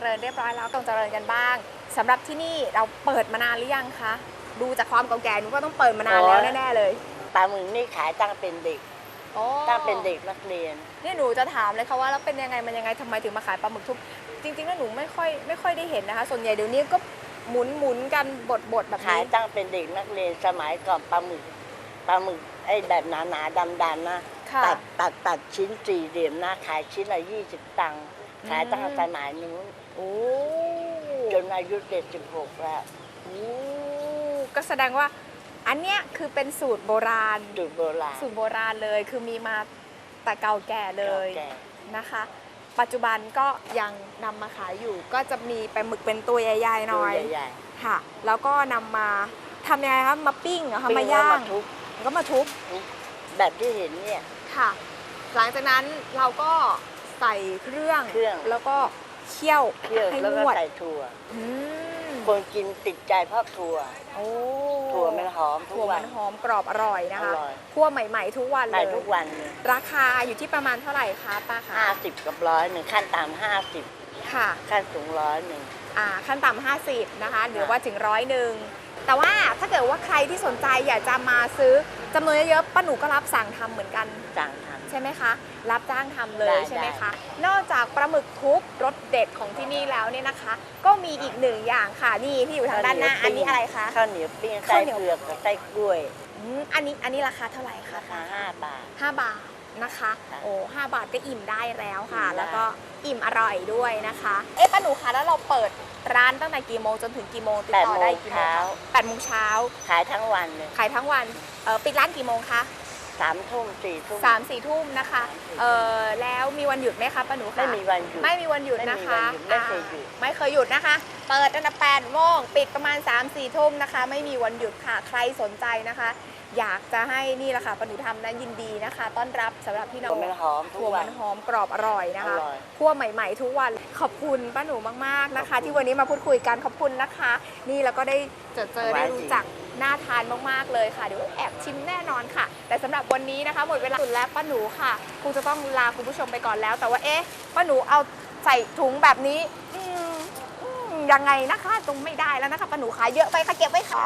บร้อยแล้วกองเจริญกันบ้างสำหรับที่นี่เราเปิดมานานหรือยังคะ ดูจากความเก่าแก่หนูว่าต้องเปิดมานานแล้วแน่ๆเลยปลาหมึกนี่ขายตั้งเป็นเด็กโอ้ตั้งเป็นเด็กนักเรียนเนี่ยหนูจะถามเลยค่ะว่าแล้วเป็นยังไงมันยังไงทำไมถึงมาขายปลาหมึกทุบจริงๆแล้วหนูไม่ค่อยไม่ค่อยได้เห็นนะคะ ส่วนใหญ่เดี๋ยวนี้ก็หมุนหมุนๆกันบดบดๆแบบขายนี้ตั้งเป็นเด็กนักเรียนสมัยก่อนปลาหมึกปลาหมึกไอ้แบบหนาๆดำๆนะค่ะตัดตัดตัดชิ้นสี่เหลี่ยมนะขายชิ้นละยี่สิบตังค์ ขายตั้งอืมสมัยนู้นโอ้จนอายุเจ็ดสิบหกแล้วโอ้ก็แสดงว่า อันเนี้ยคือเป็นสูตรโบราณจุดโบราณสูตรโบราณเลยคือมีมาแต่เก่าแก่เลยแก่นะคะ ปัจจุบันก็ยังนำมาขายอยู่ก็จะมีปลาหมึกเป็นตัวใหญ่ๆหตัน่วอยใหญ่ค่ะ แล้วก็นำมาทำยังไงคะมาปิ้งเหรอๆคะมาปิ้งแล้วย่างทุบแล้วก็มาทุบแบบที่เห็นเนี่ยค่ะ หลังจากนั้นเราก็ ใส่เครื่อง เครื่อง แล้วก็เคี่ยวเคี่ยวให้แล้วงก็วดใส่ถั่ว อืมคนกินติดใจเพราะถั่ว โอ้ถั่วมันหอมทุกถั่ววัมัน นหอมกรอบอร่อยนะคะอร่อย คั่วใหม่ ๆ ทุกวันเลใส่ยทุกวันเลยราคาอยู่ที่ประมาณเท่าไหร่คะป้าคะห้าสิบกับร้อยหนึ่งขั้นต่ำห้าสิบค่ะ ขั้นสูงร้อยหนึ่ง อ่าขั้นต่ำ50นะคะหรือว่าถึงร้อยหนึ่งแต่ว่าถ้าเกิดว่าใครที่สนใจอยากจะมาซื้อ จำนวนเยอะๆป้าหนูก็รับสั่งทำเหมือนกันสั่งทใช่ไหมคะ รับจ้างทำเลยได้ใช่ไหมได้ คะ นอกจากปลาหมึกทุบรสเด็ดของที่นี่แล้วเนี่ยนะคะ ก็มีอีกหนึ่งอย่างค่ะนี่ที่อยู่ทางด้านหน้าอันนี้อะไรคะ ข้าวเหนียวปิ้งข้าไส้วเหนียว เผือกกับไส้กล้วยอืมอันนี้อันนี้ราคาเท่าไหร่คะราคาห้าบาท 5 บาท นะคะค่ะโอ้ห้าบาทก็อิ่มได้แล้วค่ะอิ่มได้แล้วก็อิ่มอร่อยด้วยนะคะ เอ๊ะป้าหนูคะแล้วเราเปิดร้านตั้งแต่กี่โมงจนถึงกี่โมงติดแปดต่อโมได้งกี่โมงเช้าคะแปดโมงเช้าขายทั้งวันเลยขายทั้งวันเอ่อปิดร้านกี่โมงคะ สามทุ่มสี่ทุ่ม สามสี่ทุ่มนะคะเออแล้วมีวันหยุดไหมคะป้าหนูคะไม่มีวันหยุด ไม่มีวันหยุดนะคะไม่มีวันหยุดไม่เคยหยุดอ่าไม่เคยหยุดนะคะ เปิดตั้งแต่แปดโมงปิดประมาณ3ามสี่ทุ่มนะคะ ไม่มีวันหยุดค่ะใครสนใจนะคะ อยากจะให้นี่แหละค่ะป้าหนูทำนะยินดีนะคะ ต้อนรับสำหรับพี่น้อถั่วงมันหอมทุกถั่ววัมันนหอมกรอบอร่อยนะคะอร่อยคั่วใหม่ ๆ ทุกวันขอบคุณป้าหนูมากๆนะคะ ที่วันนี้มาพูดคุยกันขอบคุณนะคะ นี่แล้วก็ได้เจอเจอได้รู้จัก น่าทานมากๆเลยค่ะ เดี๋ยวแอบชิมแน่นอนค่ะ แต่สำหรับวันนี้นะคะ หมดเวลาสุดแล้วป้าหนูค่ะคงจะต้องลาคุณผู้ชมไปก่อนแล้ว แต่ว่าเอ๊ะป้าหนูเอาใส่ถุงแบบนี้ยังไงนะคะตรงไม่ได้แล้วนะคะป้าหนูขายเยอะไปค่ะเก็บไว้ค่ะ